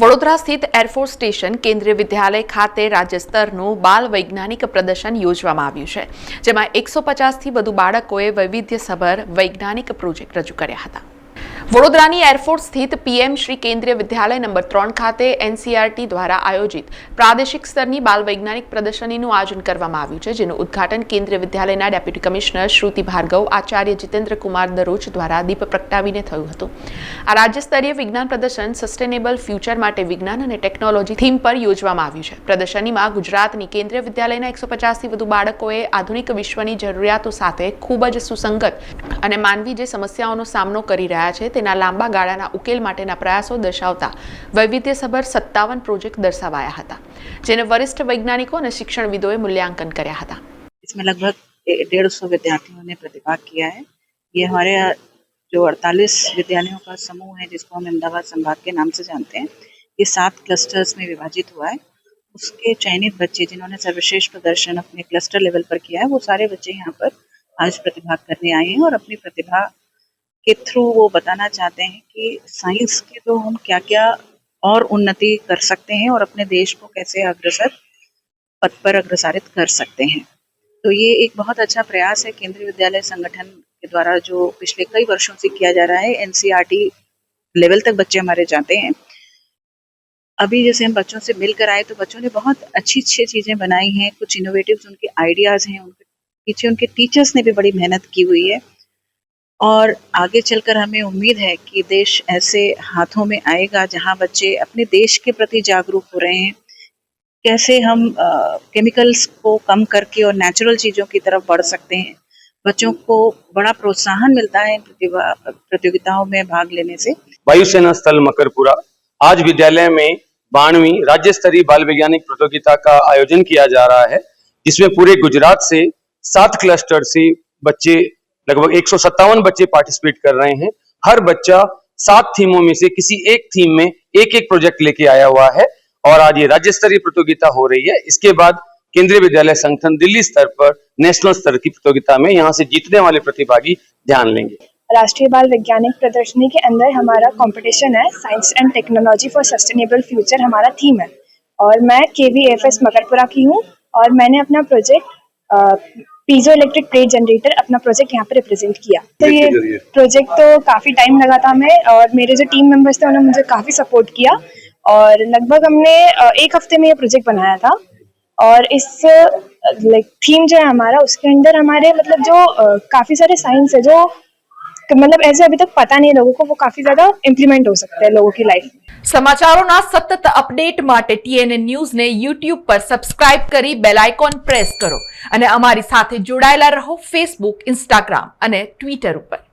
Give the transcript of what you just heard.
વડોદરા સ્થિત air force station કેન્દ્રીય વિદ્યાલય ખાતે રાજ્ય સ્તરનું બાલ વૈજ્ઞાનિક પ્રદર્શન યોજવામાં આવ્યું છે, જેમાં એકસો પચાસથી વધુ બાળકોએ વૈવિધ્યસભર વૈજ્ઞાનિક પ્રોજેક્ટ રજૂ કર્યા હતા. વડોદરાની એરફોર્સ સ્થિત પીએમ શ્રી કેન્દ્રીય વિદ્યાલય નંબર ત્રણ ખાતે એનસીઆરટી દ્વારા આયોજિત પ્રાદેશિક સ્તરની બાલ વૈજ્ઞાનિક પ્રદર્શનીનું આયોજન કરવામાં આવ્યું છે, જેનું ઉદ્ઘાટન કેન્દ્રીય વિદ્યાલયના ડેપ્યુટી કમિશનર શ્રુતિ ભાર્ગવ, આચાર્ય જીતેન્દ્ર કુમાર દરોચ દ્વારા દીપ પ્રગટાવીને થયું હતું. આ રાજ્ય સ્તરીય વિજ્ઞાન પ્રદર્શન સસ્ટેનેબલ ફ્યુચર માટે વિજ્ઞાન અને ટેકનોલોજી થીમ પર યોજવામાં આવ્યું છે. પ્રદર્શનીમાં ગુજરાતની કેન્દ્રીય વિદ્યાલયના એકસો પચાસથી વધુ બાળકોએ આધુનિક વિશ્વની જરૂરિયાતો સાથે ખૂબ જ સુસંગત અને માનવી જે સમસ્યાઓનો સામનો કરી રહ્યા છે તેના લાંબા ગાળાના ઉકેલ માટેના પ્રયાસો દર્શાવતા વૈવિધ્યસભર સત્તાવન પ્રોજેક્ટ દર્શાવાયા હતા જેને વરિષ્ઠ વૈજ્ઞાનિકો અને શિક્ષણવિદોએ મૂલ્યાંકન કર્યા હતા इसमें लगभग डेढ़ सौ विद्यार्थियों ने प्रतिभाग किया है ये हमारे जो 48 विद्यालयों का समूह है जिसको हम अहमदाबाद संभाग के नाम से जानते हैं ये सात क्लस्टर्स में विभाजित हुआ है उसके चयनित बच्चे जिन्होंने सर्वश्रेष्ठ प्रदर्शन अपने क्लस्टर लेवल पर किया है वो सारे बच्चे यहाँ पर आज प्रतिभाग करने आए हैं और अपनी प्रतिभा के थ्रू वो बताना चाहते हैं कि साइंस के तो हम क्या क्या और उन्नति कर सकते हैं और अपने देश को कैसे अग्रसर, पथ पर अग्रसारित कर सकते हैं। तो ये एक बहुत अच्छा प्रयास है केंद्रीय विद्यालय संगठन के द्वारा जो पिछले कई वर्षों से किया जा रहा है एनसीईआरटी लेवल तक बच्चे हमारे जाते हैं। अभी जैसे हम बच्चों से मिलकर आए तो बच्चों ने बहुत अच्छी अच्छी चीज़ें बनाई हैं, कुछ इनोवेटिव उनके आइडियाज़ हैं, उनके पीछे उनके टीचर्स ने भी बड़ी मेहनत की हुई है। और आगे चलकर हमें उम्मीद है कि देश ऐसे हाथों में आएगा जहाँ बच्चे अपने देश के प्रति जागरूक हो रहे हैं। कैसे हम केमिकल्स को कम करके और नेचुरल चीज़ों की तरफ़ बढ़ सकते हैं। बच्चों को बड़ा प्रोत्साहन मिलता है प्रतियोगिताओं में भाग लेने से। वायुसेना स्थल मकरपुरा, आज विद्यालय में बानवी राज्य स्तरीय बाल वैज्ञानिक प्रतियोगिता का आयोजन किया जा रहा है, जिसमें पूरे गुजरात से सात क्लस्टर से बच्चे लगभग एक सौ सत्तावन बच्चे पार्टिसिपेट कर रहे हैं। हर बच्चा सात थीमों में से किसी एक थीम में एक एक प्रोजेक्ट लेके आया हुआ है और आज ये राज्य स्तरीय प्रतियोगिता हो रही है। इसके बाद केंद्रीय विद्यालय संगठन दिल्ली स्तर पर नेशनल स्तर की प्रतियोगिता में यहाँ से जीतने वाले प्रतिभागी ध्यान लेंगे। राष्ट्रीय बाल वैज्ञानिक प्रदर्शनी के अंदर हमारा कंपटीशन है science and technology for sustainable future हमारा थीम है। और मैं के वी मकरपुरा की हूँ और मैंने अपना project piezo electric plate generator अपना प्रोजेक्ट यहाँ पे रिप्रेजेंट किया। तो ये प्रोजेक्ट तो काफ़ी टाइम लगा था हमें और मेरे जो टीम मेंबर्स थे उन्होंने मुझे काफ़ी सपोर्ट किया। और लगभग हमने एक हफ़्ते में ये प्रोजेक्ट बनाया था। और इस लाइक थीम जो है हमारा उसके अंदर हमारे मतलब जो काफ़ी सारे साइंस है जो मतलब ऐसे अभी तक पता नहीं है लोगों को वो काफ़ी ज़्यादा इम्प्लीमेंट हो सकते हैं लोगों की लाइफ में સમાચારોના સતત અપડેટ માટે ટીએનએ ન્યૂઝને યુટ્યુબ પર સબસ્ક્રાઇબ કરી બેલ આઇકોન પ્રેસ કરો અને અમારી સાથે જોડાયેલા રહો ફેસબુક ઇન્સ્ટાગ્રામ અને ટ્વિટર ઉપર